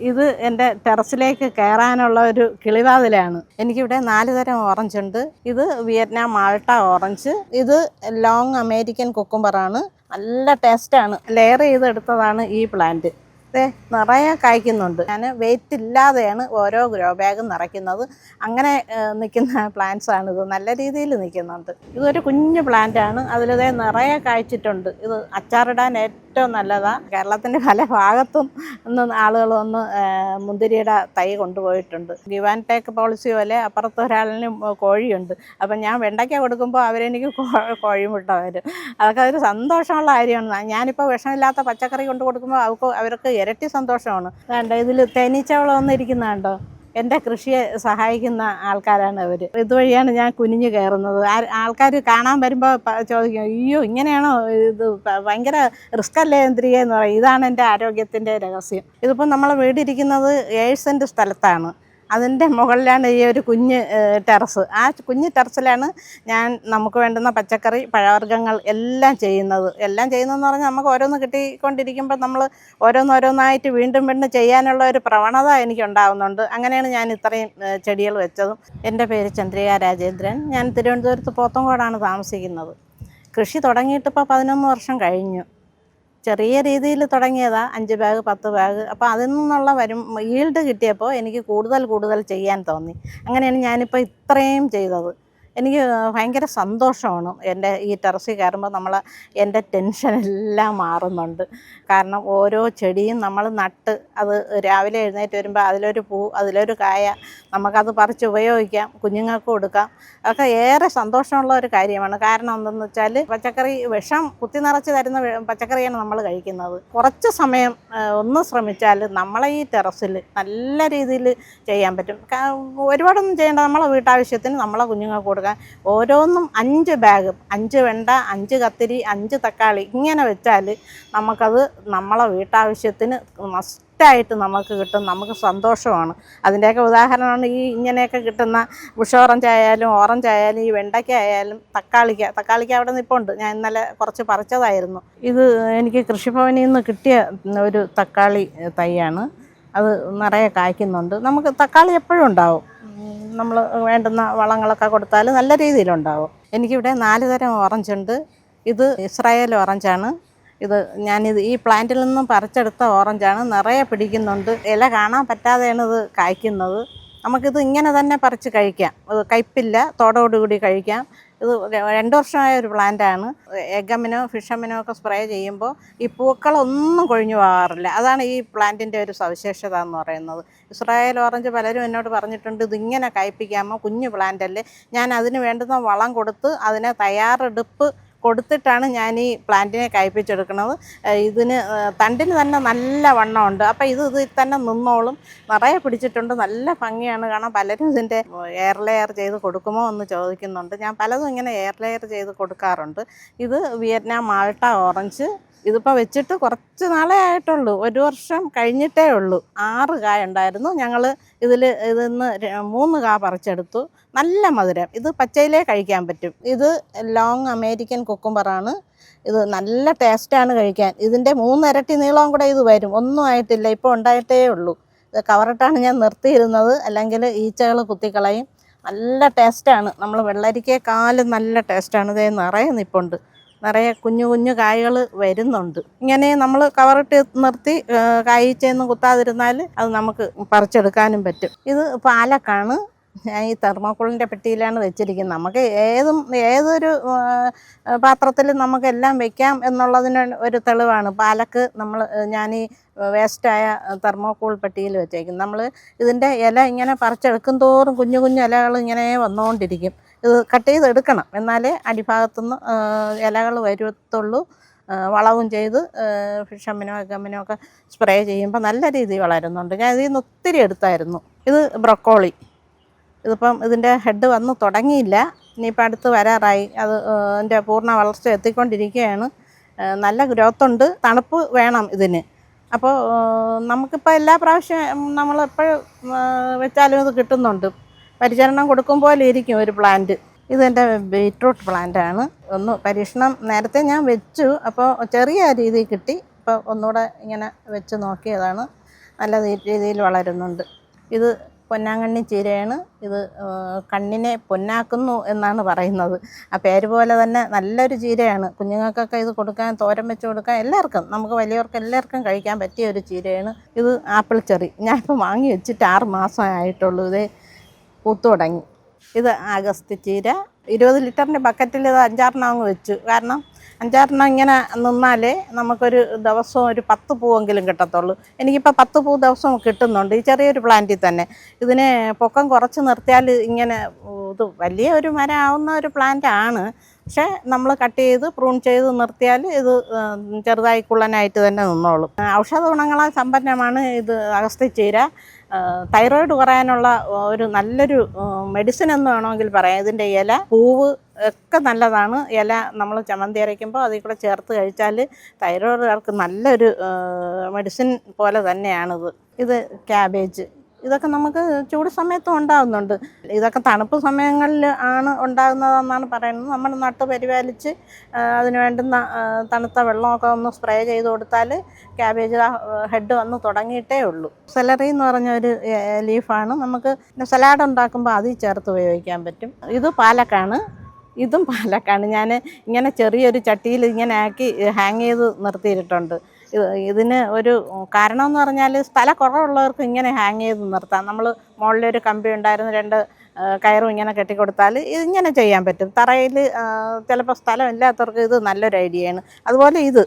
ഇത് എന്റെ ടെറസിലേക്ക് കയറാനുള്ള ഒരു കിളിവാതിലാണ്. എനിക്കിവിടെ നാല് തരം ഓറഞ്ച് ഉണ്ട്. ഇത് വിയറ്റ്നാം മാൾട്ട ഓറഞ്ച്. ഇത് ലോങ് അമേരിക്കൻ കുക്കുംബറാണ്. നല്ല ടേസ്റ്റാണ്. ലെയർ ചെയ്തെടുത്തതാണ് ഈ പ്ലാന്റ്. ദേ നിറയെ കായ്ക്കുന്നുണ്ട്. ഞാൻ വെയിറ്റ് ഇല്ലാതെയാണ് ഓരോ ഗ്രോ ബാഗും നിറയ്ക്കുന്നത്. അങ്ങനെ നിൽക്കുന്ന പ്ലാന്റ്സ് ആണ് ഇത്. നല്ല രീതിയിൽ നിൽക്കുന്നുണ്ട്. ഇതൊരു കുഞ്ഞു പ്ലാന്റ് ആണ്. അതിലിതേ നിറയെ കായ്ച്ചിട്ടുണ്ട്. ഇത് അച്ചാറിടാൻ ഏറ്റവും നല്ലതാണ് കേരളത്തിന്റെ പല ഭാഗത്തും ഒന്ന് ആളുകൾ ഒന്ന് ആ, മുന്തിരിയുടെ തൈ കൊണ്ടുപോയിട്ടുണ്ട്. ഗിവ് ആൻഡ് ടേക്ക് പോളിസി പോലെ അപ്പുറത്ത് ഒരാളിന് കോഴിയുണ്ട്. അപ്പം ഞാൻ വെണ്ടയ്ക്ക കൊടുക്കുമ്പോൾ അവരെനിക്ക് കോഴിമുട്ട വരും അതൊക്കെ അതൊരു സന്തോഷമുള്ള കാര്യമാണ്. ഞാനിപ്പോൾ വിഷമില്ലാത്ത പച്ചക്കറി കൊണ്ട് കൊടുക്കുമ്പോൾ അവർക്ക് അവർക്ക് ഇരട്ടി സന്തോഷമാണ്. വേണ്ട ഇതിൽ തേനീച്ചവളം ഒന്നിരിക്കുന്ന കണ്ടോ എന്റെ കൃഷിയെ സഹായിക്കുന്ന ആൾക്കാരാണ് അവർ ഇതുവഴിയാണ് ഞാൻ കുനിഞ്ഞു കയറുന്നത്. ആൾക്കാർ കാണാൻ വരുമ്പോൾ ചോദിക്കും അയ്യോ ഇങ്ങനെയാണോ ഇത് ഭയങ്കര റിസ്ക് അല്ലേ എന്തിരിക്കുക എന്ന് പറയും. ഇതാണ് എന്റെ ആരോഗ്യത്തിന്റെ രഹസ്യം. ഇതിപ്പോൾ നമ്മളെ വീടിരിക്കുന്നത് ഏഴ് സെന്റ് സ്ഥലത്താണ്. അതിന്റെ മുകളിലാണ് ഈ ഒരു കുഞ്ഞ് ടെറസ്. ആ കുഞ്ഞ് ടെറസിലാണ് ഞാൻ നമുക്ക് വേണ്ടുന്ന പച്ചക്കറി പഴവർഗങ്ങൾ എല്ലാം ചെയ്യുന്നത്. എല്ലാം ചെയ്യുന്നതെന്ന് പറഞ്ഞാൽ നമുക്ക് ഓരോന്ന് കിട്ടിക്കൊണ്ടിരിക്കുമ്പോൾ നമ്മൾ ഓരോന്നോരോന്നായിട്ട് വീണ്ടും വീണ്ടും ചെയ്യാനുള്ള ഒരു പ്രവണത എനിക്ക് ഉണ്ടാകുന്നുണ്ട് അങ്ങനെയാണ് ഞാൻ ഇത്രയും ചെടികൾ വെച്ചതും. എന്റെ പേര് ചന്ദ്രിക രാജേന്ദ്രൻ. ഞാൻ തിരുവനന്തപുരത്ത് പോത്തങ്കോടാണ് താമസിക്കുന്നത്. കൃഷി തുടങ്ങിയിട്ടിപ്പോൾ പതിനൊന്ന് വർഷം കഴിഞ്ഞു. ചെറിയ രീതിയിൽ തുടങ്ങിയതാ അഞ്ച് ബാഗ് പത്ത് ബാഗ് അപ്പോൾ അതിൽ നിന്നുള്ള വരും ഈൽഡ് കിട്ടിയപ്പോൾ എനിക്ക് കൂടുതൽ കൂടുതൽ ചെയ്യാൻ തോന്നി. അങ്ങനെയാണ് ഞാനിപ്പോൾ ഇത്രയും ചെയ്തത്. എനിക്ക് ഭയങ്കര സന്തോഷമാണ് എന്റെ ഈ ടെറസിൽ കയറുമ്പോൾ നമ്മൾ എന്റെ ടെൻഷനെല്ലാം മാറുന്നുണ്ട്. കാരണം ഓരോ ചെടിയും നമ്മൾ നട്ട് അത് രാവിലെ എഴുന്നേറ്റ് വരുമ്പോൾ അതിലൊരു പൂ അതിലൊരു കായ നമുക്കത് പറിച്ച് ഉപയോഗിക്കാം കുഞ്ഞുങ്ങൾക്ക് കൊടുക്കാം. അതൊക്കെ ഏറെ സന്തോഷമുള്ള ഒരു കാര്യമാണ്. കാരണം എന്തെന്ന് വെച്ചാൽ പച്ചക്കറി വിഷം കുത്തി നിറച്ച് തരുന്ന പച്ചക്കറിയാണ് നമ്മൾ കഴിക്കുന്നത്. കുറച്ച് സമയം ഒന്ന് ശ്രമിച്ചാൽ നമ്മളെ ഈ ടെറസിൽ നല്ല രീതിയിൽ ചെയ്യാൻ പറ്റും. ഒരുപാടൊന്നും ചെയ്യേണ്ട നമ്മളെ വീട്ടാവശ്യത്തിന് നമ്മളെ കുഞ്ഞുങ്ങൾക്ക് കൊടുക്കാൻ ഓരോന്നും അഞ്ച് ബാഗ് അഞ്ച് വെണ്ട അഞ്ച് കത്തിരി അഞ്ച് തക്കാളി ഇങ്ങനെ വെച്ചാൽ നമുക്കത് നമ്മളെ വീട്ടാവശ്യത്തിന് മസ്റ്റായിട്ട് നമുക്ക് കിട്ടും. നമുക്ക് സന്തോഷമാണ്. അതിന്റെയൊക്കെ ഉദാഹരണമാണ് ഈ ഇങ്ങനെയൊക്കെ കിട്ടുന്ന ബുഷ് ഓറഞ്ച് ആയാലും ഓറഞ്ച് ആയാലും ഈ വെണ്ടയ്ക്ക ആയാലും തക്കാളിക്ക. തക്കാളിക്ക അവിടെ നിൽപ്പുണ്ട് ഞാൻ ഇന്നലെ കുറച്ച് പറിച്ചതായിരുന്നു. ഇത് എനിക്ക് കൃഷിഭവനിൽ നിന്ന് കിട്ടിയ ഒരു തക്കാളി തൈയാണ്. അത് നിറയെ കായ്ക്കുന്നുണ്ട്. നമുക്ക് തക്കാളി എപ്പോഴും ഉണ്ടാവും. നമ്മൾ വേണ്ടുന്ന വളങ്ങളൊക്കെ കൊടുത്താൽ നല്ല രീതിയിലുണ്ടാവും. എനിക്കിവിടെ നാല് തരം ഓറഞ്ച് ഉണ്ട്. ഇത് ഇസ്രായേൽ ഓറഞ്ചാണ് ഇത് ഞാനിത് ഈ പ്ലാന്റിൽ നിന്നും പറിച്ചെടുത്ത ഓറഞ്ചാണ് നിറയെ പിടിക്കുന്നുണ്ട്. ഇല കാണാൻ പറ്റാതെയാണ് ഇത് കായ്ക്കുന്നത്. നമുക്കിത് ഇങ്ങനെ തന്നെ പറിച്ച് കഴിക്കാം. ഇത് കയ്പില്ല തോടോടുകൂടി കഴിക്കാം. ഇത് രണ്ടു വർഷമായ ഒരു പ്ലാന്റാണ്. എഗമിനോ ഫിഷമിനോ ഒക്കെ സ്പ്രേ ചെയ്യുമ്പോൾ ഈ പൂക്കളൊന്നും കൊഴിഞ്ഞു പോകാറില്ല. അതാണ് ഈ പ്ലാന്റിന്റെ ഒരു സവിശേഷത എന്ന് പറയുന്നത്. ഇസ്രായേൽ ഓറഞ്ച് പലരും എന്നോട് പറഞ്ഞിട്ടുണ്ട് ഇതിങ്ങനെ കായ്പ്പിക്കാമോ കുഞ്ഞു പ്ലാന്റ് അല്ലേ ഞാൻ അതിന് വേണ്ടുന്ന വളം കൊടുത്ത് അതിനെ തയ്യാറെടുപ്പ് കൊടുത്തിട്ടാണ് ഞാൻ ഈ പ്ലാന്റിനെ കായ്പ്പിച്ചെടുക്കുന്നത് ഇതിന് തണ്ടിന് തന്നെ നല്ല വണ്ണമുണ്ട്. അപ്പോൾ ഇത് ഇതിൽ തന്നെ നിന്നോളും. നിറയെ പിടിച്ചിട്ടുണ്ട്. നല്ല ഭംഗിയാണ്. കാരണം പലരും ഇതിന്റെ എയർ ലെയർ ചെയ്ത് കൊടുക്കുമോ എന്ന് ചോദിക്കുന്നുണ്ട്. ഞാൻ പലതും ഇങ്ങനെ എയർ ലെയർ ചെയ്ത് കൊടുക്കാറുണ്ട്. ഇത് വിയറ്റ്നാം മാൾട്ട ഓറഞ്ച്. ഇതിപ്പോൾ വെച്ചിട്ട് കുറച്ച് നാളേ ആയിട്ടുള്ളൂ. ഒരു വർഷം കഴിഞ്ഞിട്ടേ ഉള്ളൂ. ആറ് കായ ഉണ്ടായിരുന്നു. ഞങ്ങൾ ഇതിൽ ഇതിന്ന് മൂന്ന് കാ പറിച്ചെടുത്തു. നല്ല മധുരം. ഇത് പച്ചയിലേ കഴിക്കാൻ പറ്റും. ഇത് ലോങ് അമേരിക്കൻ കുക്കുംബറാണ് ഇത് നല്ല ടേസ്റ്റാണ് കഴിക്കാൻ. ഇതിന്റെ മൂന്നിരട്ടി നീളവും കൂടെ ഇത് വരും. ഒന്നും ആയിട്ടില്ല. ഇപ്പോൾ ഉണ്ടായിട്ടേ ഉള്ളൂ. ഇത് കവറിട്ടാണ് ഞാൻ നിർത്തിയിരുന്നത്. അല്ലെങ്കിൽ ഈച്ചകൾ കുത്തിക്കളയും. നല്ല ടേസ്റ്റാണ് നമ്മൾ വെള്ളരിക്കേക്കാളും നല്ല ടേസ്റ്റാണ് ഇതേ നിറയെ നിപ്പുണ്ട്. നിറയെ കുഞ്ഞു കുഞ്ഞു കായ്കൾ വരുന്നുണ്ട്. ഇങ്ങനെ നമ്മൾ കവറിട്ട് നിർത്തി ആ, കായ്ച്ചയൊന്നും കുത്താതിരുന്നാൽ അത് നമുക്ക് പറിച്ചെടുക്കാനും പറ്റും. ഇത് പാലക്കാണ്. ഞാൻ ഈ തെർമോക്കോളിന്റെ പെട്ടിയിലാണ് വെച്ചിരിക്കുന്നത്. നമുക്ക് ഏതും ഏതൊരു പാത്രത്തിലും നമുക്കെല്ലാം വെക്കാം എന്നുള്ളതിന് ഒരു തെളിവാണ്. പാലക്ക് നമ്മൾ ഞാൻ ഈ വേസ്റ്റായ തെർമോക്കോൾ പെട്ടിയിൽ വെച്ചേക്കും നമ്മൾ ഇതിന്റെ ഇല ഇങ്ങനെ പറിച്ചെടുക്കും തോറും കുഞ്ഞു കുഞ്ഞു ഇലകൾ ഇങ്ങനെ വന്നുകൊണ്ടിരിക്കും. ഇത് കട്ട് ചെയ്തെടുക്കണം. എന്നാലേ അടിഭാഗത്തുനിന്ന് ഇലകൾ വരുത്തുള്ളൂ. വളവും ചെയ്ത് ഫിഷമ്മിനോ ഗമ്മിനോ ഒക്കെ സ്പ്രേ ചെയ്യുമ്പോൾ നല്ല രീതിയിൽ വളരുന്നുണ്ട്. ഞാൻ ഇതിൽ നിന്ന് ഒത്തിരി എടുത്തായിരുന്നു. ഇത് ബ്രൊക്കോളി. ഇതിപ്പം ഇതിന്റെ ഹെഡ് വന്ന് തുടങ്ങിയില്ല. ഇനിയിപ്പോൾ അടുത്ത് വരാറായി. അത് എന്റെ പൂർണ വളർച്ച എത്തിക്കൊണ്ടിരിക്കുകയാണ്. നല്ല ഗ്രോത്ത് ഉണ്ട്. തണുപ്പ് വേണം ഇതിന്. അപ്പോൾ നമുക്കിപ്പോൾ എല്ലാ പ്രാവശ്യം നമ്മൾ എപ്പോഴും വെച്ചാലും ഇത് കിട്ടുന്നുണ്ട്. പരിചരണം കൊടുക്കും പോലെ ഇരിക്കും ഒരു പ്ലാന്റ് ഇതെന്റെ ബീട്രൂട്ട് പ്ലാന്റ് ആണ്. ഒന്ന് പരീക്ഷണം നേരത്തെ ഞാൻ വെച്ചു. അപ്പോൾ ചെറിയ രീതിയിൽ കിട്ടി. അപ്പോൾ ഒന്നുകൂടെ ഇങ്ങനെ വെച്ച് നോക്കിയതാണ്. നല്ല രീതിയിൽ വളരുന്നുണ്ട്. ഇത് പൊന്നാങ്കണ്ണി ചീരയാണ്. ഇത് കണ്ണിനെ പൊന്നാക്കുന്നു എന്നാണ് പറയുന്നത്. ആ പേര് പോലെ തന്നെ നല്ലൊരു ചീരയാണ്. കുഞ്ഞുങ്ങൾക്കൊക്കെ ഇത് കൊടുക്കാൻ തോരൻ വെച്ച് കൊടുക്കാൻ എല്ലാവർക്കും നമുക്ക് വലിയവർക്ക് എല്ലാവർക്കും കഴിക്കാൻ പറ്റിയ ഒരു ചീരയാണ്. ഇത് ആപ്പിൾ ചെറി. ഞാനിപ്പോൾ വാങ്ങി വെച്ചിട്ട് ആറ് മാസമേ ആയിട്ടുള്ളൂ. ഇത് പൂത്തു തുടങ്ങി ഇത് ആഗസ്റ്റ് ചീര. ഇരുപത് ലിറ്ററിന്റെ ബക്കറ്റിൽ ഇത് അഞ്ചാറെണ്ണം അങ്ങ് വെച്ചു. കാരണം അഞ്ചാറെണ്ണം ഇങ്ങനെ നിന്നാലേ നമുക്കൊരു ദിവസം ഒരു പത്ത് പൂവെങ്കിലും കിട്ടത്തുള്ളൂ. എനിക്കിപ്പോൾ പത്ത് പൂ ദിവസം കിട്ടുന്നുണ്ട്. ഈ ചെറിയൊരു പ്ലാന്റിൽ തന്നെ. ഇതിനെ പൊക്കം കുറച്ച് നിർത്തിയാൽ ഇങ്ങനെ ഇത് വലിയ ഒരു മരം ആവുന്ന ഒരു പ്ലാന്റ് ആണ്. പക്ഷേ നമ്മൾ കട്ട് ചെയ്ത് പ്രൂൺ ചെയ്ത് നിർത്തിയാൽ ഇത് ചെറുതായി കുള്ളനായിട്ട് തന്നെ നിന്നോളും. ഔഷധ ഗുണങ്ങളാൽ സമ്പന്നമാണ് ഇത് അഗസ്തി ചീര. തൈറോയിഡ് കുറയാനുള്ള ഒരു നല്ലൊരു മെഡിസിൻ എന്ന് വേണമെങ്കിൽ പറയാം. ഇതിന്റെ ഇല പൂവ് ഒക്കെ നല്ലതാണ്. ഇല നമ്മൾ ചമ്മന്തി അരയ്ക്കുമ്പോൾ അതിൽ കൂടെ ചേർത്ത് കഴിച്ചാൽ തൈറോയിഡുകാർക്ക് നല്ലൊരു മെഡിസിൻ പോലെ തന്നെയാണിത്. ഇത് ക്യാബേജ് ഇതൊക്കെ നമുക്ക് ചൂട് സമയത്തും ഉണ്ടാകുന്നുണ്ട് ഇതൊക്കെ തണുപ്പ് സമയങ്ങളിൽ ആണ് ഉണ്ടാകുന്നതെന്നാണ് പറയുന്നത്. നമ്മൾ നട്ട് പരിപാലിച്ച് അതിന് വേണ്ടുന്ന തണുത്ത വെള്ളമൊക്കെ ഒന്ന് സ്പ്രേ ചെയ്ത് കൊടുത്താൽ ക്യാബേജ് ഹെഡ് വന്ന് തുടങ്ങിയിട്ടേ ഉള്ളൂ. സെലറി എന്ന് പറഞ്ഞ ഒരു ലീഫാണ്. നമുക്ക് സലാഡ് ഉണ്ടാക്കുമ്പോൾ അതിൽ ചേർത്ത് ഉപയോഗിക്കാൻ പറ്റും. ഇത് പാലക്കാണ്. ഇതും പാലക്കാണ്. ഞാൻ ഇങ്ങനെ ചെറിയൊരു ചട്ടിയിൽ ഇങ്ങനെ ആക്കി ഹാങ് ചെയ്ത് നിർത്തിയിട്ടുണ്ട്. ഇതിന് ഒരു കാരണം എന്ന് പറഞ്ഞാൽ സ്ഥല കുറവുള്ളവർക്ക് ഇങ്ങനെ ഹാങ് ചെയ്ത് നിർത്താം. നമ്മൾ മുകളിലൊരു കമ്പി ഉണ്ടായിരുന്നു രണ്ട് കയറും ഇങ്ങനെ കെട്ടിക്കൊടുത്താൽ ഇങ്ങനെ ചെയ്യാൻ പറ്റും. തറയിൽ ചിലപ്പോൾ സ്ഥലം ഇല്ലാത്തവർക്ക് ഇത് നല്ലൊരു ഐഡിയയാണ് അതുപോലെ ഇത്.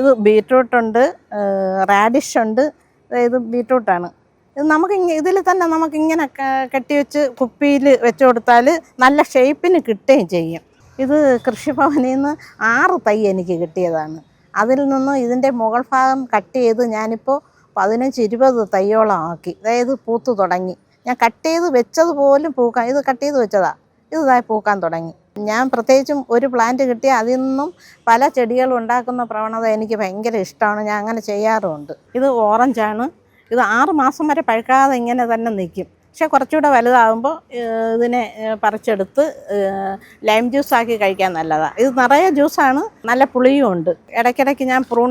ഇത് ബീട്രൂട്ടുണ്ട് റാഡിഷ് ഉണ്ട്. ഇത് ബീട്രൂട്ടാണ് ഇത് നമുക്ക് ഇതിൽ തന്നെ നമുക്ക് ഇങ്ങനെ കെട്ടിവെച്ച് കുപ്പിയിൽ വെച്ച് കൊടുത്താൽ നല്ല ഷേപ്പിന് കിട്ടുകയും ചെയ്യും. ഇത് കൃഷിഭവനിൽ നിന്ന് ആറ് തൈ എനിക്ക് കിട്ടിയതാണ്. അതിൽ നിന്ന് ഇതിന്റെ മുകൾ ഭാഗം കട്ട് ചെയ്ത് ഞാനിപ്പോൾ പതിനഞ്ച് ഇരുപത് തയ്യോളം ആക്കി. അതായത് പൂത്ത് തുടങ്ങി. ഞാൻ കട്ട് ചെയ്ത് വെച്ചത് പോലും പൂക്കാൻ ഇത് കട്ട് ചെയ്ത് വെച്ചതാണ് ഇത് ഇതായി പൂക്കാൻ തുടങ്ങി. ഞാൻ പ്രത്യേകിച്ചും ഒരു പ്ലാന്റ് കിട്ടി അതിൽ നിന്നും പല ചെടികൾ ഉണ്ടാക്കുന്ന പ്രവണത എനിക്ക് ഭയങ്കര ഇഷ്ടമാണ്. ഞാൻ അങ്ങനെ ചെയ്യാറുമുണ്ട്. ഇത് ഓറഞ്ചാണ് ഇത് ആറ് മാസം വരെ പഴുക്കാതെ ഇങ്ങനെ തന്നെ നിൽക്കും. പക്ഷെ കുറച്ചുകൂടെ വലുതാകുമ്പോൾ ഇതിനെ പറിച്ചെടുത്ത് ലൈം ജ്യൂസ് ആക്കി കഴിക്കാൻ നല്ലതാണ് ഇത് നിറയെ ജ്യൂസാണ് നല്ല പുളിയും ഉണ്ട്. ഇടയ്ക്കിടയ്ക്ക് ഞാൻ പ്രൂൺ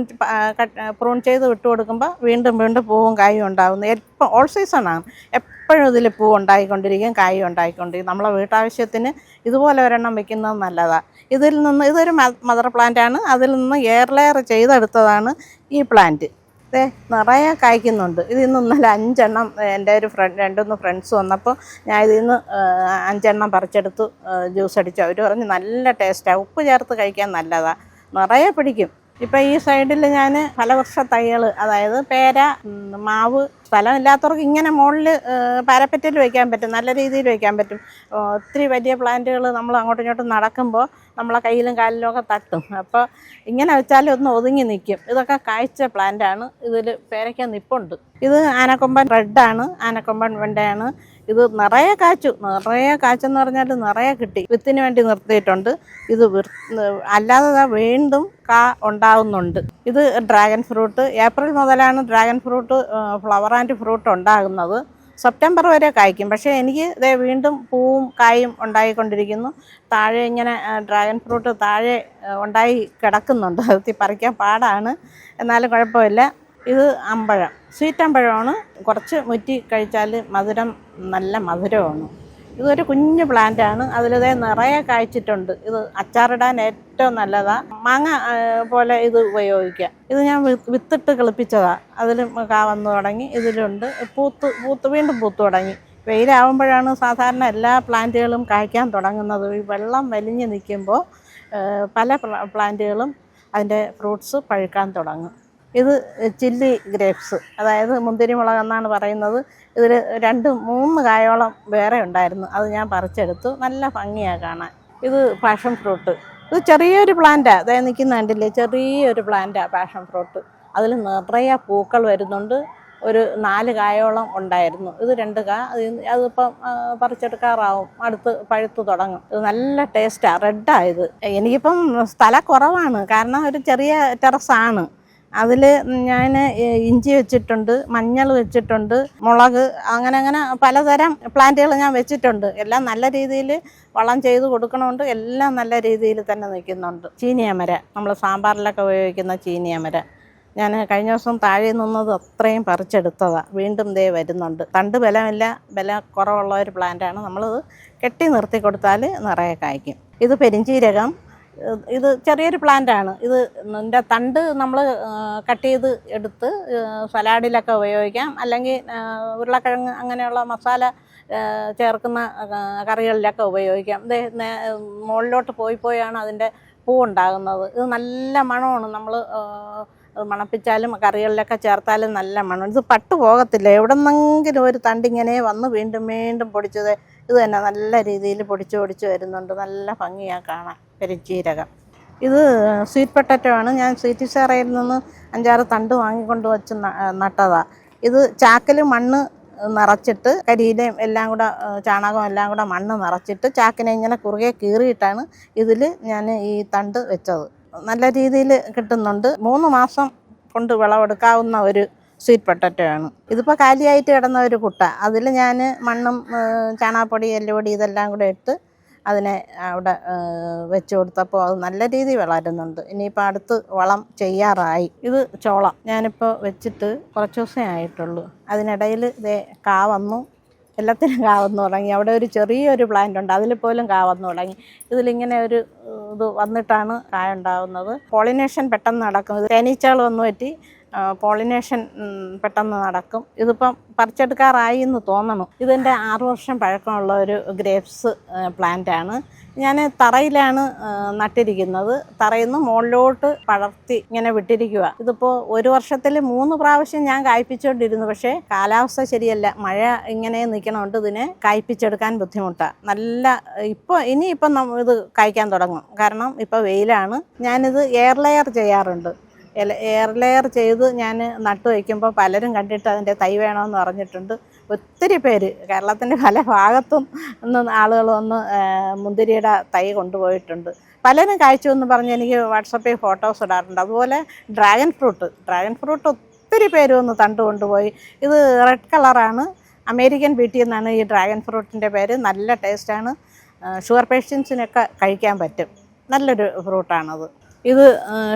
പ്രൂൺ ചെയ്ത് വിട്ടു കൊടുക്കുമ്പോൾ വീണ്ടും വീണ്ടും പൂവും കായും ഉണ്ടാകുന്നു. എപ്പോൾ ഓൾ സീസണാണ് എപ്പോഴും ഇതിൽ പൂ ഉണ്ടായിക്കൊണ്ടിരിക്കും കായും ഉണ്ടായിക്കൊണ്ടിരിക്കും. നമ്മളെ വീട്ടാവശ്യത്തിന് ഇതുപോലെ ഒരെണ്ണം വെക്കുന്നത് നല്ലതാണ് ഇതിൽ നിന്ന് ഇതൊരു മദർ പ്ലാന്റ് ആണ്. അതിൽ നിന്ന് എയർ ലെയർ ചെയ്തെടുത്തതാണ് ഈ പ്ലാന്റ് ദേ നിറയെ കായ്ക്കുന്നുണ്ട്. ഇതിൽ നിന്ന് ഇന്നലെ അഞ്ചെണ്ണം എന്റെ ഒരു ഫ്രണ്ട് രണ്ടുമൂന്ന് ഫ്രണ്ട്സ് വന്നപ്പോൾ ഞാൻ ഇതിൽ നിന്ന് അഞ്ചെണ്ണം പറിച്ചെടുത്ത് ജ്യൂസ് അടിച്ചു. അവർ പറഞ്ഞ് നല്ല ടേസ്റ്റാണ് ഉപ്പ് ചേർത്ത് കഴിക്കാൻ നല്ലതാണ് നിറയെ പിടിക്കും. ഇപ്പം ഈ സൈഡിൽ ഞാൻ ഫലവൃക്ഷ തൈകൾ അതായത് പേര മാവ് സ്ഥലമില്ലാത്തവർക്ക് ഇങ്ങനെ മുകളിൽ പാരപ്പറ്റിൽ വയ്ക്കാൻ പറ്റും നല്ല രീതിയിൽ വയ്ക്കാൻ പറ്റും. ഒത്തിരി വലിയ പ്ലാന്റുകൾ നമ്മൾ അങ്ങോട്ടും ഇങ്ങോട്ടും നടക്കുമ്പോൾ നമ്മളെ കയ്യിലും കാലിലും ഒക്കെ തട്ടും. അപ്പോൾ ഇങ്ങനെ വെച്ചാൽ ഒന്ന് ഒതുങ്ങി നിൽക്കും ഇതൊക്കെ കായ്ച്ച പ്ലാന്റാണ് ഇതിൽ പേരയ്ക്ക നിപ്പുണ്ട്. ഇത് ആനക്കൊമ്പൻ റെഡാണ് ആനക്കൊമ്പൻ വെണ്ടയാണ്. ഇത് നിറയെ കാച്ചു. നിറയെ കാച്ചെന്ന് പറഞ്ഞാൽ നിറയെ കിട്ടി. വിത്തിന് വേണ്ടി നിർത്തിയിട്ടുണ്ട്. ഇത് അല്ലാതെ വീണ്ടും കാ ഉണ്ടാകുന്നുണ്ട് ഇത് ഡ്രാഗൺ ഫ്രൂട്ട് ഏപ്രിൽ മുതലാണ് dragon fruit flower and fruit ഉണ്ടാകുന്നത്. സെപ്റ്റംബർ വരെ കായ്ക്കും. പക്ഷേ എനിക്ക് ഇതേ വീണ്ടും പൂവും കായും ഉണ്ടായിക്കൊണ്ടിരിക്കുന്നു. താഴെ ഇങ്ങനെ ഡ്രാഗൺ ഫ്രൂട്ട് താഴെ ഉണ്ടായി കിടക്കുന്നുണ്ട്. അത് പറിക്കാൻ പാടാണ്. എന്നാലും കുഴപ്പമില്ല. ഇത് അമ്പഴം. സ്വീറ്റ് അമ്പഴമാണ്. കുറച്ച് മുറ്റി കഴിച്ചാൽ മധുരം നല്ല മധുരമാണ്. ഇതൊരു കുഞ്ഞു പ്ലാന്റ് ആണ്. അതിലിതേ നിറയെ കായ്ച്ചിട്ടുണ്ട്. ഇത് അച്ചാറിടാൻ ഏറ്റവും നല്ലതാണ് മാങ്ങ പോലെ ഇത് ഉപയോഗിക്കാം ഇത് ഞാൻ വിത്തിട്ട് കിളിപ്പിച്ചതാ. അതിൽ കാ വന്നു തുടങ്ങി ഇതിലുണ്ട്. പൂത്ത് പൂത്ത് വീണ്ടും പൂത്ത് തുടങ്ങി. വെയിലാവുമ്പോഴാണ് സാധാരണ എല്ലാ പ്ലാന്റുകളും കായ്ക്കാൻ തുടങ്ങുന്നത്. ഈ വെള്ളം വലിഞ്ഞു നിൽക്കുമ്പോൾ പല പ്ലാന്റുകളും അതിന്റെ ഫ്രൂട്ട്സ് പഴുക്കാൻ തുടങ്ങും. ഇത് ചില്ലി ഗ്രേപ്സ് അതായത് മുന്തിരിമുളക് എന്നാണ് പറയുന്നത്. ഇതിൽ രണ്ട് മൂന്ന് കായോളം വേറെ ഉണ്ടായിരുന്നു. അത് ഞാൻ പറിച്ചെടുത്തു. നല്ല ഭംഗിയാണ് കാണാൻ. ഇത് പാഷൻ ഫ്രൂട്ട് ഇത് ചെറിയൊരു പ്ലാന്റാണ് അതായത് നിൽക്കുന്ന കണ്ടില്ലേ? ചെറിയൊരു പ്ലാന്റാണ് പാഷൻ ഫ്രൂട്ട് അതിൽ നിറയെ പൂക്കൾ വരുന്നുണ്ട്. ഒരു നാല് കായോളം ഉണ്ടായിരുന്നു. ഇത് രണ്ട് കാ. അത് അതിപ്പം പറിച്ചെടുക്കാറാവും. അടുത്ത് പഴുത്ത് തുടങ്ങും. ഇത് നല്ല ടേസ്റ്റാണ് റെഡാണ് ഇത്. എനിക്കിപ്പം സ്ഥലം കുറവാണ്. കാരണം ഒരു ചെറിയ ടെറസാണ് അതിൽ ഞാൻ ഇഞ്ചി വെച്ചിട്ടുണ്ട് മഞ്ഞൾ വെച്ചിട്ടുണ്ട് മുളക് അങ്ങനെ അങ്ങനെ പലതരം പ്ലാന്റുകൾ ഞാൻ വെച്ചിട്ടുണ്ട്. എല്ലാം നല്ല രീതിയിൽ വളം ചെയ്ത് കൊടുക്കണമുണ്ട് എല്ലാം നല്ല രീതിയിൽ തന്നെ നിൽക്കുന്നുണ്ട്. ചീനിയമര നമ്മൾ സാമ്പാറിലൊക്കെ ഉപയോഗിക്കുന്ന ചീനിയമര. ഞാൻ കഴിഞ്ഞ ദിവസം താഴെ നിന്നത് അത്രയും പറിച്ചെടുത്തതാണ് വീണ്ടും ദേ വരുന്നുണ്ട്. തണ്ട് ബലമില്ല ബല കുറവുള്ള ഒരു പ്ലാന്റാണ്. നമ്മളത് കെട്ടി നിർത്തി കൊടുത്താൽ നിറയെ കായ്ക്കും. ഇത് പെരിഞ്ചീരകം ഇത് ചെറിയൊരു പ്ലാന്റാണ്. ഇത് ഇതിന്റെ തണ്ട് നമ്മൾ കട്ട് ചെയ്ത് എടുത്ത് സലാഡിലൊക്കെ ഉപയോഗിക്കാം. അല്ലെങ്കിൽ ഉരുളക്കിഴങ്ങ് അങ്ങനെയുള്ള മസാല ചേർക്കുന്ന കറികളിലൊക്കെ ഉപയോഗിക്കാം. ഇത് മുകളിലോട്ട് പോയി പോയാണ് അതിന്റെ പൂ ഉണ്ടാകുന്നത് ഇത് നല്ല മണമാണ് നമ്മൾ മണപ്പിച്ചാലും കറികളിലൊക്കെ ചേർത്താലും നല്ല മണം ഇത് പട്ടു പോകത്തില്ല. എവിടെ നിന്നെങ്കിലും ഒരു തണ്ടിങ്ങനെ വന്ന് വീണ്ടും വീണ്ടും പൊടിച്ചത് ഇത് തന്നെ നല്ല രീതിയിൽ പൊടിച്ച് പൊടിച്ച് വരുന്നുണ്ട്. നല്ല ഭംഗിയാണ് കാണാൻ. പെരുംജീരകം. ഇത് സ്വീറ്റ് പൊട്ടറ്റോ ആണ്. ഞാൻ സ്വീറ്റ് സാറയിൽ നിന്ന് അഞ്ചാറ് തണ്ട് വാങ്ങിക്കൊണ്ട് വച്ച് നട്ടതാണ് ഇത് ചാക്കിൽ മണ്ണ് നിറച്ചിട്ട് കരിയിലയും എല്ലാം കൂടെ ചാണകവും എല്ലാം കൂടെ മണ്ണ് നിറച്ചിട്ട് ചാക്കിനെ ഇങ്ങനെ കുറുകെ കീറിയിട്ടാണ് ഇതിൽ ഞാൻ ഈ തണ്ട് വെച്ചത്. നല്ല രീതിയിൽ കിട്ടുന്നുണ്ട്. മൂന്ന് മാസം കൊണ്ട് വിളവെടുക്കാവുന്ന ഒരു സ്വീറ്റ് പൊട്ടറ്റോ ആണ്. ഇതിപ്പോൾ കാലിയായിട്ട് കിടന്ന ഒരു കുട്ട. അതിൽ ഞാൻ മണ്ണും ചാണകപ്പൊടി എല്ലുപൊടി ഇതെല്ലാം കൂടെ ഇട്ട് അതിനെ അവിടെ വെച്ച് കൊടുത്തപ്പോൾ അത് നല്ല രീതിയിൽ വളരുന്നുണ്ട്. ഇനിയിപ്പോൾ അടുത്ത് വളം ചെയ്യാറായി. ഇത് ചോളം. ഞാനിപ്പോൾ വെച്ചിട്ട് കുറച്ച് ദിവസമേ ആയിട്ടുള്ളൂ. അതിനിടയിൽ ഇതേ കാ വന്നു. എല്ലാത്തിനും കാ വന്നു തുടങ്ങി. അവിടെ ഒരു ചെറിയൊരു പ്ലാന്റ് ഉണ്ട്. അതിൽ പോലും കാ വന്നു തുടങ്ങി. ഇതിലിങ്ങനെ ഒരു ഇത് വന്നിട്ടാണ് കായ ഉണ്ടാകുന്നത് പോളിനേഷൻ പെട്ടെന്ന് നടക്കുന്നത് തേനീച്ചകൾ വന്നു പറ്റി പോളിനേഷൻ പെട്ടെന്ന് നടക്കും. ഇതിപ്പം പറിച്ചെടുക്കാറായി എന്ന് തോന്നണം. ഇതിന്റെ ആറ് വർഷം പഴക്കമുള്ള ഒരു ഗ്രേപ്സ് പ്ലാന്റ് ആണ്. ഞാൻ തറയിലാണ് നട്ടിരിക്കുന്നത്. തറയിൽ നിന്ന് മുകളിലോട്ട് പടർത്തി ഇങ്ങനെ വിട്ടിരിക്കുക ഇതിപ്പോൾ ഒരു വർഷത്തിൽ മൂന്ന് പ്രാവശ്യം ഞാൻ കായ്പിച്ചുകൊണ്ടിരുന്നു പക്ഷേ കാലാവസ്ഥ ശരിയല്ല. മഴ ഇങ്ങനെ നിൽക്കണോണ്ട് ഇതിനെ കായ്പിച്ചെടുക്കാൻ ബുദ്ധിമുട്ടാണ് നല്ല ഇപ്പോൾ ഇനിയിപ്പം നമ്മൾ ഇത് കായ്ക്കാൻ തുടങ്ങും. കാരണം ഇപ്പോൾ വെയിലാണ്. ഞാനിത് എയർ ലെയർ ചെയ്യാറുണ്ട്. എയർ ലെയർ ചെയ്ത് ഞാൻ നട്ടു വയ്ക്കുമ്പോൾ പലരും കണ്ടിട്ട് അതിന്റെ തൈ വേണമെന്ന് പറഞ്ഞിട്ടുണ്ട്. ഒത്തിരി പേര് കേരളത്തിന്റെ പല ഭാഗത്തും ഒന്ന് ആളുകൾ വന്ന് മുന്തിരിയുടെ തൈ കൊണ്ടുപോയിട്ടുണ്ട്. പലരും കാഴ്ച എന്ന് പറഞ്ഞ് എനിക്ക് വാട്സപ്പിൽ ഫോട്ടോസ് ഇടാറുണ്ട്. അതുപോലെ ഡ്രാഗൺ ഫ്രൂട്ട് ഡ്രാഗൺ ഫ്രൂട്ട് ഒത്തിരി പേര് ഒന്ന് തണ്ട് കൊണ്ടുപോയി. ഇത് റെഡ് കളറാണ് അമേരിക്കൻ ബ്യൂട്ടി എന്നാണ് ഈ ഡ്രാഗൺ ഫ്രൂട്ടിന്റെ പേര്. നല്ല ടേസ്റ്റാണ് ഷുഗർ പേഷ്യൻസിനൊക്കെ കഴിക്കാൻ പറ്റും. നല്ലൊരു ഫ്രൂട്ടാണത് ഇത്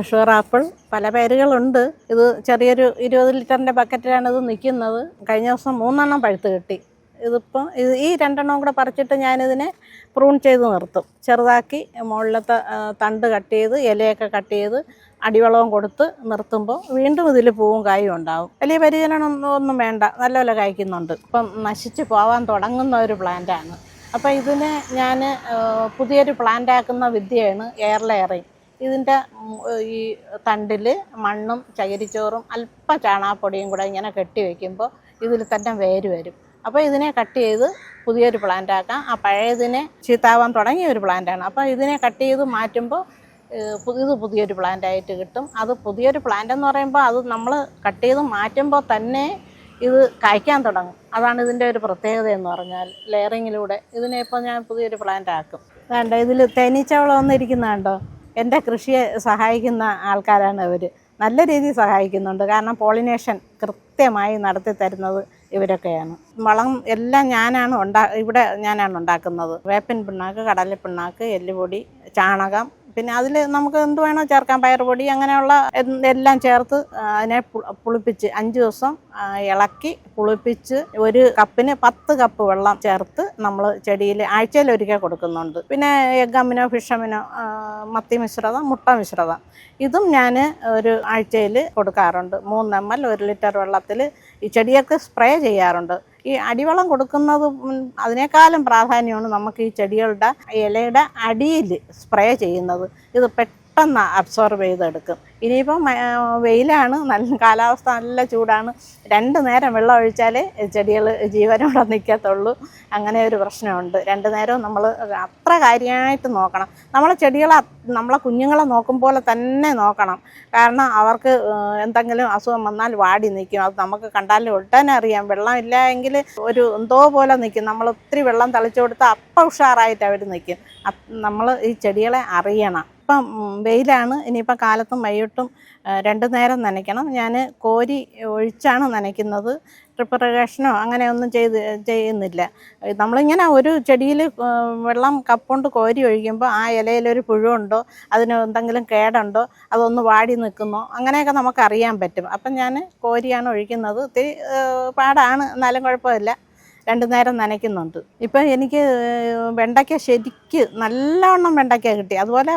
ഷുഗർ ആപ്പിൾ. പല പേരുകളുണ്ട്. ഇത് ചെറിയൊരു ഇരുപത് ലിറ്ററിന്റെ ബക്കറ്റിലാണ് ഇത് നിൽക്കുന്നത്. കഴിഞ്ഞ ദിവസം മൂന്നെണ്ണം പഴുത്ത് കിട്ടി. ഇതിപ്പോൾ ഇത് ഈ രണ്ടെണ്ണം കൂടെ പറിച്ചിട്ട് ഞാനിതിനെ പ്രൂൺ ചെയ്ത് നിർത്തും. ചെറുതാക്കി മുകളിലത്തെ തണ്ട് കട്ട് ചെയ്ത് ഇലയൊക്കെ കട്ട് ചെയ്ത് അടിവളവും കൊടുത്ത് നിർത്തുമ്പോൾ വീണ്ടും ഇതിൽ പൂവും കായും ഉണ്ടാവും. വലിയ പരിചരണം ഒന്നും വേണ്ട. നല്ലപോലെ കായ്ക്കുന്നുണ്ട്. ഇപ്പം നശിച്ച് പോവാൻ തുടങ്ങുന്ന ഒരു പ്ലാന്റാണ്. അപ്പോൾ ഇതിനെ ഞാൻ പുതിയൊരു പ്ലാന്റ് ആക്കുന്ന വിദ്യയാണ് എയർ ലെയറിങ്. ഇതിന്റെ ഈ തണ്ടിൽ മണ്ണും ചകിരിച്ചോറും അല്പം ചാണകപ്പൊടിയും കൂടെ ഇങ്ങനെ കെട്ടി വയ്ക്കുമ്പോൾ ഇതിൽ തന്നെ വേര് വരും. അപ്പോൾ ഇതിനെ കട്ട് ചെയ്ത് പുതിയൊരു പ്ലാന്റ് ആക്കാം. ആ പഴയതിനെ ചീത്താവാൻ തുടങ്ങിയ ഒരു പ്ലാന്റാണ് അപ്പോൾ ഇതിനെ കട്ട് ചെയ്ത് മാറ്റുമ്പോൾ പുതിയത് പുതിയൊരു പ്ലാന്റ് ആയിട്ട് കിട്ടും. അത് പുതിയൊരു പ്ലാന്റ് എന്ന് പറയുമ്പോൾ അത് നമ്മൾ കട്ട് ചെയ്ത് മാറ്റുമ്പോൾ തന്നെ ഇത് കായ്ക്കാൻ തുടങ്ങും. അതാണ് ഇതിന്റെ ഒരു പ്രത്യേകത എന്ന് പറഞ്ഞാൽ ലെയറിങ്ങിലൂടെ ഇതിനെ ഇപ്പോൾ ഞാൻ പുതിയൊരു പ്ലാന്റ് ആക്കും. വേണ്ട ഇതിൽ തേനീച്ചവളം കണ്ടോ എന്റെ കൃഷിയെ സഹായിക്കുന്ന ആൾക്കാരാണ് അവർ നല്ല രീതിയിൽ സഹായിക്കുന്നുണ്ട്. കാരണം പോളിനേഷൻ കൃത്യമായി നടത്തി തരുന്നത് ഇവരൊക്കെയാണ്. വളം എല്ലാം ഞാനാണ് ഉണ്ടാ ഇവിടെ ഞാനാണ് ഉണ്ടാക്കുന്നത്. വേപ്പിൻ പിണ്ണാക്ക് കടലപ്പിണ്ണാക്ക് എല്ലുപൊടി ചാണകം പിന്നെ അതിൽ നമുക്ക് എന്ത് വേണോ ചേർക്കാം. പയറുപൊടി അങ്ങനെയുള്ള എല്ലാം ചേർത്ത് അതിനെ പുളിപ്പിച്ച് അഞ്ച് ദിവസം ഇളക്കി പുളിപ്പിച്ച് ഒരു കപ്പിന് പത്ത് കപ്പ് വെള്ളം ചേർത്ത് നമ്മൾ ചെടിയിൽ ആഴ്ചയിൽ ഒരിക്കൽ കൊടുക്കുന്നുണ്ട്. പിന്നെ എഗ്ഗമ്മിനോ ഫിഷമിനോ മത്തി മിശ്രിതം മുട്ട മിശ്രിതം. ഇതും ഞാൻ ഒരു ആഴ്ചയിൽ കൊടുക്കാറുണ്ട്. മൂന്ന് എം എൽ ഒരു ലിറ്റർ വെള്ളത്തിൽ ഈ ചെടിയൊക്കെ സ്പ്രേ ചെയ്യാറുണ്ട്. ഈ അടിവളം കൊടുക്കുന്നത് അതിനേക്കാളും പ്രാധാന്യമാണ് നമുക്ക് ഈ ചെടികളുടെ ഇലയുടെ അടിയിൽ സ്പ്രേ ചെയ്യുന്നത്. ഇത് പെട്ടെന്ന് അബ്സോർബ് ചെയ്തെടുക്കും. ഇനിയിപ്പം വെയിലാണ് നല്ല കാലാവസ്ഥ നല്ല ചൂടാണ്. രണ്ട് നേരം വെള്ളം ഒഴിച്ചാലേ ചെടികൾ ജീവനോടെ നിൽക്കത്തുള്ളൂ. അങ്ങനെ ഒരു പ്രശ്നമുണ്ട്. രണ്ട് നേരവും നമ്മൾ അത്ര കാര്യമായിട്ട് നോക്കണം. നമ്മളെ ചെടികളെ നമ്മളെ കുഞ്ഞുങ്ങളെ നോക്കും പോലെ തന്നെ നോക്കണം. കാരണം അവർക്ക് എന്തെങ്കിലും അസുഖം വന്നാൽ വാടി നിൽക്കും. അത് നമുക്ക് കണ്ടാലും ഉടനെ അറിയാം. വെള്ളം ഇല്ല എങ്കിൽ ഒരു എന്തോ പോലെ നിൽക്കും. നമ്മൾ ഒത്തിരി വെള്ളം തളിച്ചു കൊടുത്താൽ അപ്പം ഉഷാറായിട്ട് അവർ നിൽക്കും. നമ്മൾ ഈ ചെടികളെ അറിയണം. ഉം, വെയിലാണ്. ഇനിയിപ്പം കാലത്തും വൈകിട്ടും രണ്ട് നേരം നനയ്ക്കണം. ഞാൻ കോരി ഒഴിച്ചാണ് നനയ്ക്കുന്നത്. ട്രിപ്പ് ഇറിഗേഷനോ അങ്ങനെയൊന്നും ചെയ്ത് ചെയ്യുന്നില്ല. നമ്മളിങ്ങനെ ഒരു ചെടിയിൽ വെള്ളം കപ്പുകൊണ്ട് കോരി ഒഴിക്കുമ്പോൾ ആ ഇലയിലൊരു പുഴുണ്ടോ അതിന് എന്തെങ്കിലും കേടുണ്ടോ അതൊന്ന് വാടി നിൽക്കുന്നോ അങ്ങനെയൊക്കെ നമുക്കറിയാൻ പറ്റും. അപ്പം ഞാൻ കോരിയാണ് ഒഴിക്കുന്നത്. ഒത്തിരി പാടാണ്. എന്നാലും കുഴപ്പമില്ല. രണ്ടു നേരം നനയ്ക്കുന്നുണ്ട്. ഇപ്പം എനിക്ക് വെണ്ടയ്ക്ക ശരിക്ക് നല്ലവണ്ണം വെണ്ടയ്ക്ക കിട്ടി. അതുപോലെ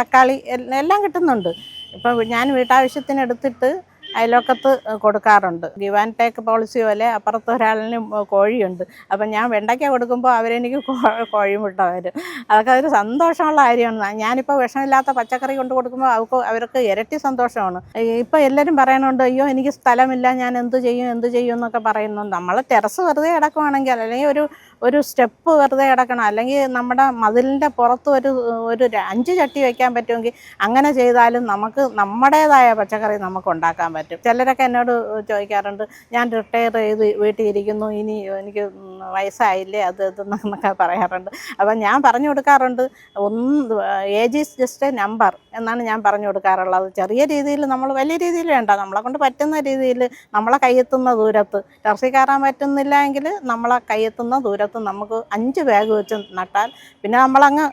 തക്കാളി എല്ലാം കിട്ടുന്നുണ്ട്. ഇപ്പം ഞാൻ വീട്ടാവശ്യത്തിന് എടുത്തിട്ട് അയലോക്കത്ത് കൊടുക്കാറുണ്ട്. ഗിവ് ആൻഡ് ടേക്ക് പോളിസി പോലെ അപ്പുറത്ത് ഒരാളിന് കോഴിയുണ്ട്. അപ്പം ഞാൻ വെണ്ടയ്ക്ക കൊടുക്കുമ്പോൾ അവരെനിക്ക് കോഴി കോഴിമുട്ട തരും. അതൊക്കെ അതൊരു സന്തോഷമുള്ള കാര്യമാണ്. ഞാനിപ്പോൾ വിഷമില്ലാത്ത പച്ചക്കറി കൊണ്ട് കൊടുക്കുമ്പോൾ അവർക്ക് അവർക്ക് ഇരട്ടി സന്തോഷമാണ്. ഇപ്പോൾ എല്ലാവരും പറയണുണ്ട് അയ്യോ എനിക്ക് സ്ഥലമില്ല ഞാൻ എന്ത് ചെയ്യും എന്ത് ചെയ്യും എന്നൊക്കെ പറയുന്നു. നമ്മൾ ടെറസ് വെറുതെ കിടക്കുവാണെങ്കിൽ അല്ലെങ്കിൽ ഒരു ഒരു സ്റ്റെപ്പ് വെറുതെ കിടക്കണം. അല്ലെങ്കിൽ നമ്മുടെ മതിലിന്റെ പുറത്ത് ഒരു ഒരു അഞ്ച് ചട്ടി വെക്കാൻ പറ്റുമെങ്കിൽ അങ്ങനെ ചെയ്താലും നമുക്ക് നമ്മുടേതായ പച്ചക്കറി നമുക്ക് ഉണ്ടാക്കാൻ പറ്റും. ചിലരൊക്കെ എന്നോട് ചോദിക്കാറുണ്ട് ഞാൻ റിട്ടയർ ചെയ്ത് വീട്ടിൽ ഇരിക്കുന്നു ഇനി എനിക്ക് വയസ്സായില്ലേ? അത് ഇതെന്നൊക്കെ പറയാറുണ്ട്. അപ്പം ഞാൻ പറഞ്ഞു കൊടുക്കാറുണ്ട് ഒന്ന് age is just a number. എന്നാണ് ഞാൻ പറഞ്ഞു കൊടുക്കാറുള്ളത്. ചെറിയ രീതിയിൽ നമ്മൾ വലിയ രീതിയിൽ വേണ്ട. നമ്മളെ കൊണ്ട് പറ്റുന്ന രീതിയിൽ നമ്മളെ കയ്യെത്തുന്ന ദൂരത്ത്. ടെറസിൽ കയറാൻ പറ്റുന്നില്ല എങ്കിൽ നമ്മളെ കയ്യെത്തുന്ന ദൂരത്ത് നമുക്ക് അഞ്ച് ബാഗ് വെച്ച് നട്ടാൽ പിന്നെ നമ്മളങ്ങ്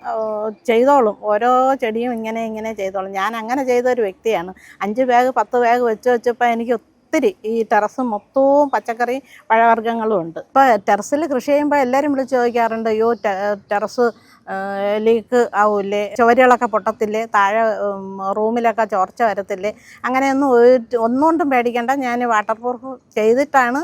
ചെയ്തോളും. ഓരോ ചെടിയും ഇങ്ങനെ ഇങ്ങനെ ചെയ്തോളും. ഞാൻ അങ്ങനെ ചെയ്ത ഒരു വ്യക്തിയാണ്. അഞ്ച് ബാഗ് പത്ത് ബാഗ് വെച്ച് വെച്ചപ്പോൾ എനിക്ക് ഒത്തിരി ഈ ടെറസ് മൊത്തവും പച്ചക്കറി പഴവർഗങ്ങളും ഉണ്ട്. ഇപ്പോൾ ടെറസിൽ കൃഷി ചെയ്യുമ്പോൾ എല്ലാവരും വിളിച്ച് ചോദിക്കാറുണ്ട് അയ്യോ ടെറസ് ലീക്ക് ആവൂലേ ചുവരുകളൊക്കെ പൊട്ടത്തില്ലേ? താഴെ റൂമിലൊക്കെ ചോർച്ച വരത്തില്ലേ? അങ്ങനെയൊന്നും ഒന്നുകൊണ്ടും പേടിക്കേണ്ട. ഞാൻ വാട്ടർ പ്രൂഫ് ചെയ്തിട്ടാണ്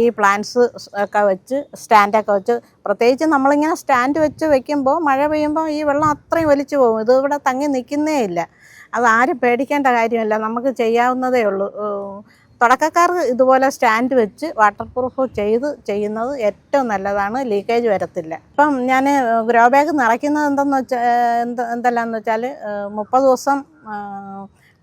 ഈ പ്ലാന്റ്സ് ഒക്കെ വെച്ച് സ്റ്റാൻഡൊക്കെ വെച്ച്. പ്രത്യേകിച്ച് നമ്മളിങ്ങനെ സ്റ്റാൻഡ് വെച്ച് വെക്കുമ്പോൾ മഴ പെയ്യുമ്പോൾ ഈ വെള്ളം അത്രയും ഒലിച്ചു പോകും. ഇത് ഇവിടെ തങ്ങി നിൽക്കുന്നേ ഇല്ല. അത് ആരും പേടിക്കേണ്ട കാര്യമല്ല. നമുക്ക് ചെയ്യാവുന്നതേ ഉള്ളൂ. ഏഹ്, തുടക്കക്കാർക്ക് ഇതുപോലെ സ്റ്റാൻഡ് വെച്ച് വാട്ടർ പ്രൂഫ് ചെയ്ത് ചെയ്യുന്നത് ഏറ്റവും നല്ലതാണ്. ലീക്കേജ് വരത്തില്ല. ഇപ്പം ഞാൻ ഗ്രോ ബാഗ് നിറയ്ക്കുന്നത് എന്തെന്ന് വെച്ചാൽ എന്ത് എന്തെല്ലാന്ന് വെച്ചാൽ മുപ്പത് ദിവസം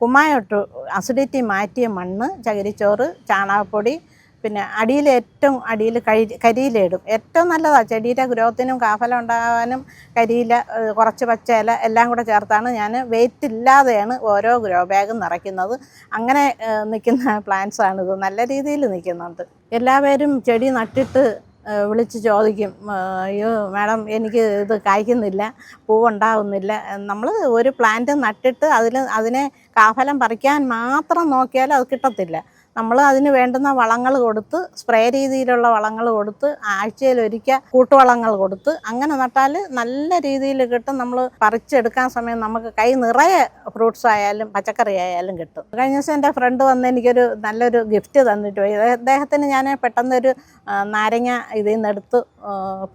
കുമ്മായിട്ട് അസിഡിറ്റി മാറ്റിയ മണ്ണ് ചകിരിച്ചോറ് ചാണകപ്പൊടി പിന്നെ അടിയിൽ ഏറ്റവും അടിയിൽ കരി കരിയിലിടും ഏറ്റവും നല്ലതാണ് ചെടിയുടെ ഗ്രോത്തിനും കാഫലം ഉണ്ടാകാനും കരിയില കുറച്ച് പച്ചയില എല്ലാം കൂടെ ചേർത്താണ് ഞാൻ വെയിറ്റ് ഇല്ലാതെയാണ് ഓരോ ഗ്രോ ബാഗും നിറയ്ക്കുന്നത്. അങ്ങനെ നിൽക്കുന്ന പ്ലാന്റ്സ് ആണിത്. നല്ല രീതിയിൽ നിൽക്കുന്നുണ്ട്. എല്ലാവരും ചെടി നട്ടിട്ട് വിളിച്ച് ചോദിക്കും അയ്യോ മാഡം എനിക്ക് ഇത് കായ്ക്കുന്നില്ല പൂവുണ്ടാവുന്നില്ല. നമ്മൾ ഒരു പ്ലാന്റ് നട്ടിട്ട് അതിൽ അതിനെ കാഫലം പറിക്കാൻ മാത്രം നോക്കിയാൽ അത് കിട്ടത്തില്ല. നമ്മൾ അതിന് വേണ്ടുന്ന വളങ്ങൾ കൊടുത്ത് സ്പ്രേ രീതിയിലുള്ള വളങ്ങൾ കൊടുത്ത് ആഴ്ചയിൽ ഒരിക്കൽ കൂട്ടുവളങ്ങൾ കൊടുത്ത് അങ്ങനെ നട്ടാൽ നല്ല രീതിയിൽ കിട്ടും. നമ്മൾ പറിച്ചെടുക്കാൻ സമയം നമുക്ക് കൈ നിറയെ ഫ്രൂട്ട്സ് ആയാലും പച്ചക്കറി ആയാലും കിട്ടും. കഴിഞ്ഞ ദിവസം എന്റെ ഫ്രണ്ട് വന്ന് എനിക്കൊരു നല്ലൊരു ഗിഫ്റ്റ് തന്നിട്ട് പോയി. അദ്ദേഹത്തിന് ഞാൻ പെട്ടെന്നൊരു നാരങ്ങ ഇതിൽ നിന്ന് എടുത്ത്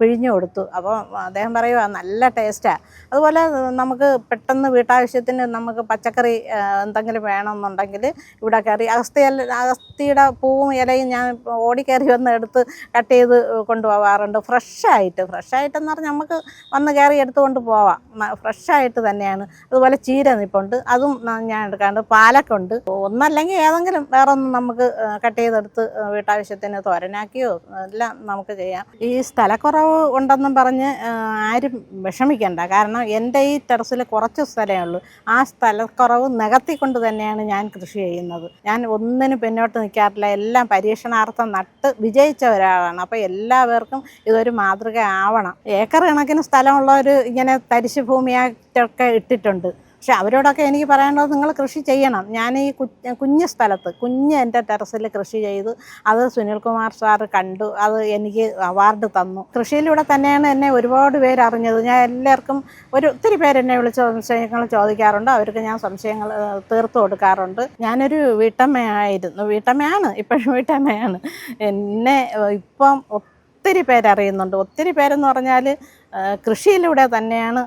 പിഴിഞ്ഞു കൊടുത്തു. അപ്പോൾ അദ്ദേഹം പറയുക നല്ല ടേസ്റ്റാണ് അതുപോലെ നമുക്ക് പെട്ടെന്ന് വീട്ടാവശ്യത്തിന് നമുക്ക് പച്ചക്കറി എന്തെങ്കിലും വേണമെന്നുണ്ടെങ്കിൽ ഇവിടെ കയറി അഗസ്തി അഗസ്തിയുടെ പൂവും ഇലയും ഞാൻ ഓടിക്കയറി വന്ന് എടുത്ത് കട്ട് ചെയ്ത് കൊണ്ടുപോകാറുണ്ട് ഫ്രഷായിട്ട് ഫ്രഷായിട്ടെന്ന് പറഞ്ഞാൽ നമുക്ക് വന്ന് കയറി എടുത്തുകൊണ്ട് പോവാം. ഫ്രഷായിട്ട് തന്നെയാണ്. അതുപോലെ ചീര നിപ്പുണ്ട്. അതും ഞാൻ എടുക്കാണ്ട് പാലക്കുണ്ട്. ഒന്നല്ലെങ്കിൽ ഏതെങ്കിലും വേറെ ഒന്നും നമുക്ക് കട്ട് ചെയ്തെടുത്ത് വീട്ടാവശ്യത്തിന് തോരനാക്കിയോ എല്ലാം നമുക്ക് ചെയ്യാം. ഈ സ്ഥലക്കുറവ് ഉണ്ടെന്നും പറഞ്ഞ് ആരും വിഷമിക്കേണ്ട. കാരണം എന്റെ ഈ ടെറസിൽ കുറച്ച് സ്ഥലമേ ഉള്ളൂ. ആ സ്ഥലക്കുറവ് നികത്തിക്കൊണ്ട് തന്നെയാണ് ഞാൻ കൃഷി ചെയ്യുന്നത്. ഞാൻ ഒന്നിനും പിന്നോട്ട് നിൽക്കാറില്ല എല്ലാം പരീക്ഷണാർത്ഥം നട്ട് വിജയിച്ച ഒരാളാണ്. അപ്പോൾ എല്ലാവർക്കും ഇതൊരു മാതൃക ആവണം ഏക്കർ കണക്കിന് സ്ഥലമുള്ളവർ ഇങ്ങനെ തരിശു ഭൂമിയായിട്ടൊക്കെ ഇട്ടിട്ടുണ്ട്. പക്ഷെ അവരോടൊക്കെ എനിക്ക് പറയാനുള്ളത് നിങ്ങൾ കൃഷി ചെയ്യണം. ഞാൻ ഈ കുഞ്ഞ് സ്ഥലത്ത് കുഞ്ഞ് എന്റെ ടെറസിൽ കൃഷി ചെയ്ത് അത് സുനിൽകുമാർ സാർ കണ്ടു അത് എനിക്ക് അവാർഡ് തന്നു. കൃഷിയിലൂടെ തന്നെയാണ് എന്നെ ഒരുപാട് പേര് അറിഞ്ഞത്. ഞാൻ എല്ലാവർക്കും ഒരു ഒത്തിരി പേര് എന്നെ വിളിച്ച് സംശയങ്ങൾ ചോദിക്കാറുണ്ട്. അവർക്ക് ഞാൻ സംശയങ്ങൾ തീർത്തു കൊടുക്കാറുണ്ട്. ഞാനൊരു വീട്ടമ്മയായിരുന്നു. വീട്ടമ്മയാണ് ഇപ്പോഴും വീട്ടമ്മയാണ്. എന്നെ ഇപ്പം ഒത്തിരി പേരറിയുന്നുണ്ട് ഒത്തിരി പേരെന്ന് പറഞ്ഞാൽ കൃഷിയിലൂടെ തന്നെയാണ്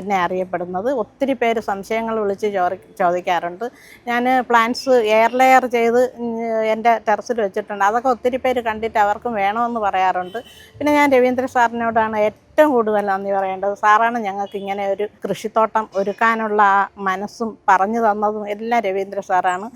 എന്നെ അറിയപ്പെടുന്നത്. ഒത്തിരി പേര് സംശയങ്ങൾ വിളിച്ച് ചോദി ചോദിക്കാറുണ്ട്. ഞാൻ പ്ലാന്റ്സ് എയർ ലെയർ ചെയ്ത് എന്റെ ടെറസിൽ വെച്ചിട്ടുണ്ട്. അതൊക്കെ ഒത്തിരി പേര് കണ്ടിട്ട് അവർക്കും വേണമെന്ന് പറയാറുണ്ട്. പിന്നെ ഞാൻ രവീന്ദ്ര സാറിനോടാണ് ഏറ്റവും കൂടുതൽ നന്ദി പറയേണ്ടത്. സാറാണ് ഞങ്ങൾക്ക് ഇങ്ങനെ ഒരു കൃഷിത്തോട്ടം ഒരുക്കാനുള്ള മനസ്സും പറഞ്ഞു തന്നതും എല്ലാം രവീന്ദ്ര സാറാണ്.